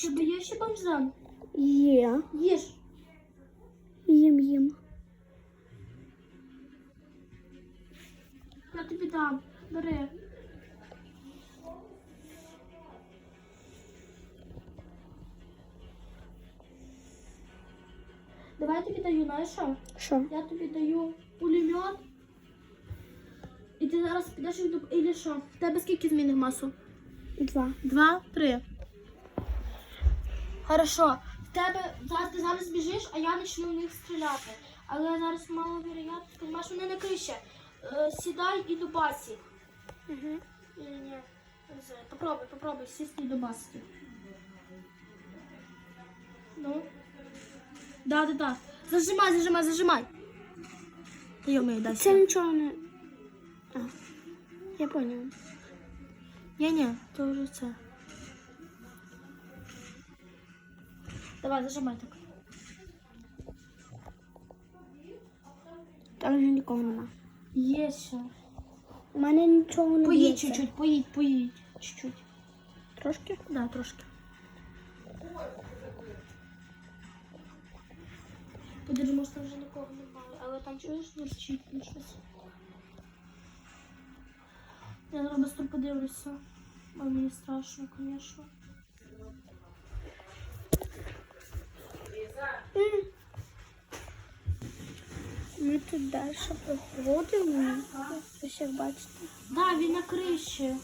Тебе є ще бомжан? Є. Їж. Їм їм. Я тобі дам. Бери. Давай я тобі даю, знаєш що? Що? Я тобі даю пулемет. І ти зараз підеш і. Що? В тебе скільки змінних масу? Два. Два, три. Хорошо. В тебе ти зараз біжиш, а я почну в них стріляти. Але зараз мало вероятно, розумієш, вони на криші. Е, сідай і дубась їх. Угу. Ні, ні. Попробуй, попробуй сісти і дубасити. Ну. Да, да, да. Зажимай, зажимай, зажимай. Та йомий, дай. Це нічого не. А. Я поняла. Ні, ні, то вже це. Давай, зажимай так. Там вже нікого нема. Є ще. У мене нічого не Поїдь б'ється. чуть-чуть, поїдь, поїдь. Чуть-чуть. Трошки? Да, трошки. Подержи, може там вже нікого немає, але там чуєш верчить ну, щось. Я зараз швидко подивлюся. Ой, мені страшно, звісно. Ми тут далі проходимо. Ось як бачите. Да, він на криші.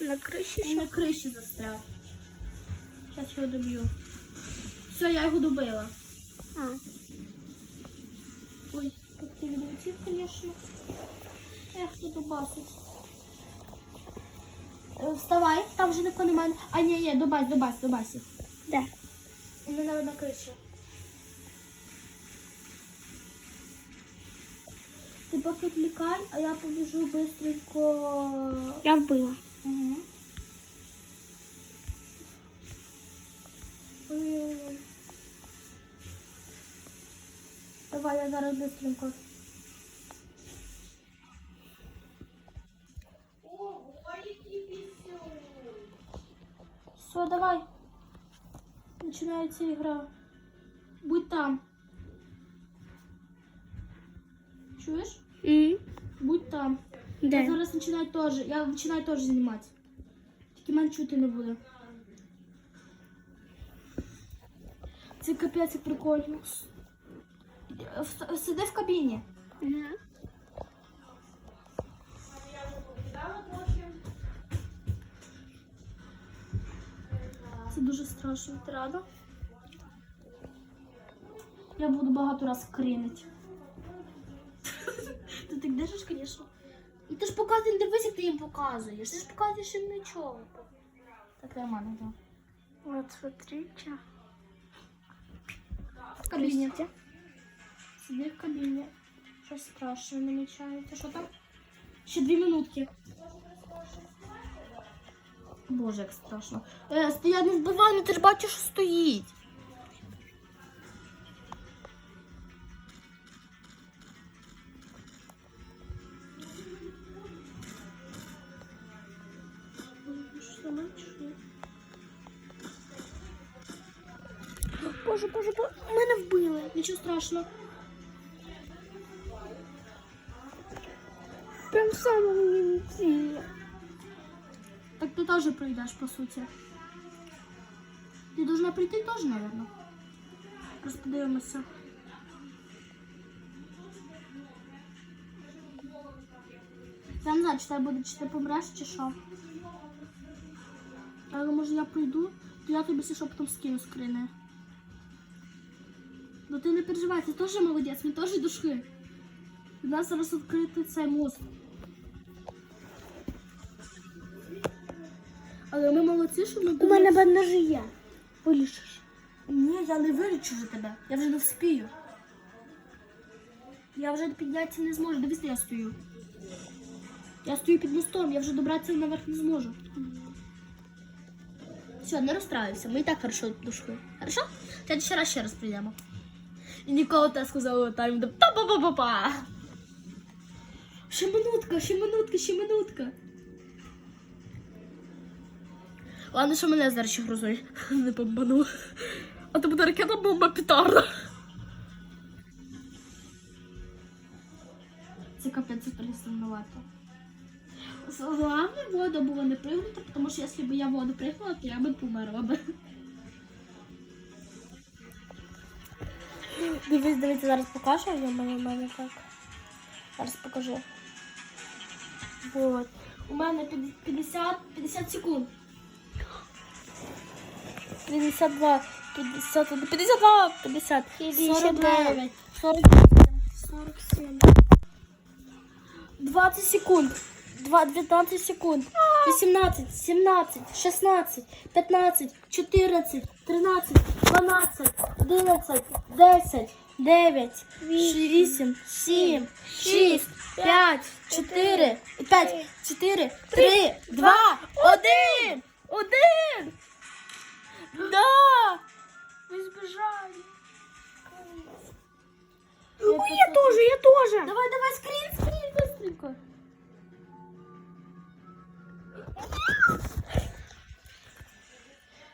На криші Він на криші застряг. Зараз його доб'ю. Все, я його добила. А. Ой, тут ти відлетів, звісно. Ех, ти добасить. Е, Вставай, там вже ніхто немає. А, ні, ні, добась, добась, їх. Де? Навіть на криші. Поки відлікай, а я побіжу быстренько. Я вбила. Угу. Давай, я зараз быстренько. Все, давай. Начинается игра. Будь там. Чуєш? М. Будь там. Я зараз починаю теж. Я починаю теж знімати. Тільки мене чути не буде. Це капець прикольно. В- Сиди в кабіні. Мгм. Це дуже страшно. Ти рада? Я буду багато раз кринити. Ти так держиш, звісно. І ти ж показуєш, дивись, як ти їм показуєш. Ти ж показуєш їм нічого. Так нормально, так. Вот смотрите. В кабіні. Сиди в кабіні. Щось страшне намічається. Що там? Ще дві минутки. Боже, як страшно. Е, стоять, не вбивай, ну ти ж бачиш, що стоїть. Боже, боже, боже, мене вбили. Нічого страшного. Прям в самому кінці. Так ты тоже пройдешь, по сути. Ты должна прийти тоже, наверное. Просто подивимося. Я не знаю, чи тебе буде, чи ти помреш, чи що. Але може я пройду, то я тобі все що потім скину скрини. Ну ти не переживай, ти теж молодець, ми теж дошли. У нас зараз відкритий цей мост. Але ми молодці, що ми У мене бандажі є. Полішиш. Ні, я не вилічу вже тебе. Я вже не вспію. Я вже піднятися не зможу. Дивись, де я стою. Я стою під мостом, я вже добратися наверх не зможу. Все, не розстраюйся, ми і так хорошо дошли. Хорошо? Ще раз ще раз прийдемо. І ніколи так сказали тайм па-па-па-па-па. Ще минутка, ще минутка, ще минутка. Ладно, що мене зараз ще грозою не бомбануло. А то буде ракета бомба петарда. Це капець перестановати. Головне, воду було не пригнути, тому що якщо б я воду пригнула, то я би померла би. Дивись, дивіться, зараз покажу, я мене, мене так. Зараз покажу. Вот. У мене під- 50, 50 секунд. 52, 51, 52, 50, 49, 48, 47. 20 секунд. Два- 19 секунд. 18, 17, 16, 15, 14, 13, 12, 11, 10, 9, 8, 7, 6, 5, 4, 5, 4, 3, 2, 1, 1. Да! Мы сбежали. Ой, я тоже, я тоже. Давай, давай, скрин, скрин, быстренько.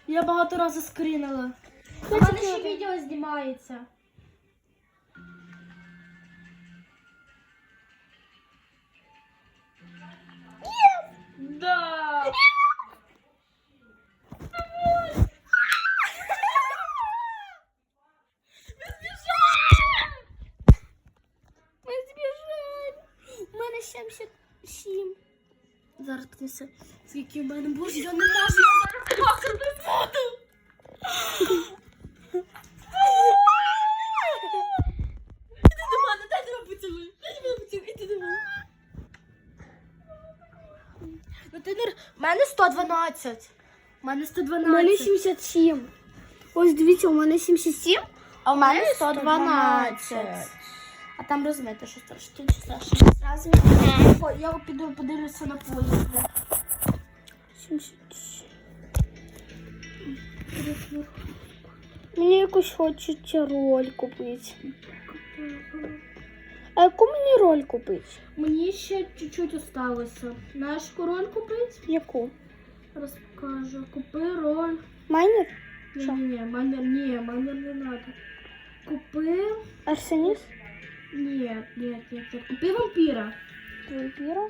Я багато разів скрінила. У мене ще відео знімається. Да. Ми збіжали. У мене 77. Зараз подивися, скільки в мене боже, я не можу, я зараз плакати буду. Іди до мене, дай тебе поцілуй. Дай тебе поцілуй, іди до мене. Ну ти не... У мене 112. У мене У мене 77. Ось дивіться, у мене 77. А у мене 112. А там розмити, що страшно. Страшно. Зразу Я піду подивлюся на поїзд. Мені якусь хочеться роль купити. А яку мені роль купити? Мені ще чуть-чуть осталося. Знаєш, король купити? Яку? Розкажу. Купи роль. Майнер? Ні, ні, ні, манер, ні, манер не надо. Купи. Арсеніс? Ні, ні, ні, ні. Купи вампіра. Вампіра?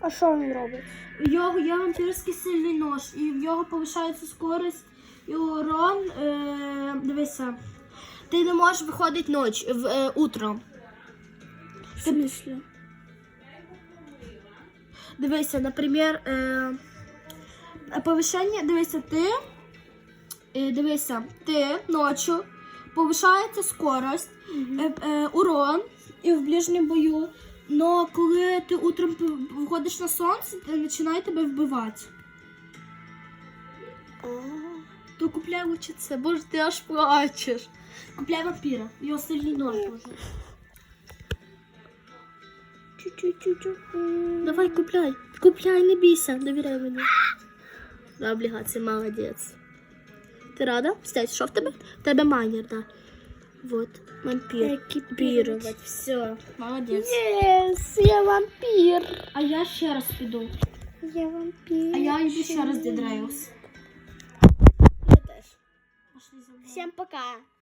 А що він робить? У його є вампірський сильний нож, і в його повишається скорість і урон. Е, дивися. Ти не можеш виходити ніч, в, е, утром. В смислі? Дивися, наприклад, е, повишення, дивися, ти, е, дивися, ти ночі повишається скорость, е, е, урон і в ближньому бою. Но коли ти утром виходиш на сонце, ти починає тебе вбивати. То купляй лучше це, боже, ти аж плачеш. Купляй вампіра, його сильний нож може. Давай купляй. Купляй, не бійся, довіряй мені. Да, облігації, молодець. Ти рада? Стять, що в тебе? В тебе майнер, да. Вот, вампір. Екіпірувати. Все, молодець. Єс, я вампір. А я ще раз піду. Я вампір. А я йду ще раз Дед Рейлс. Я теж. Пошли за мною. Всем пока.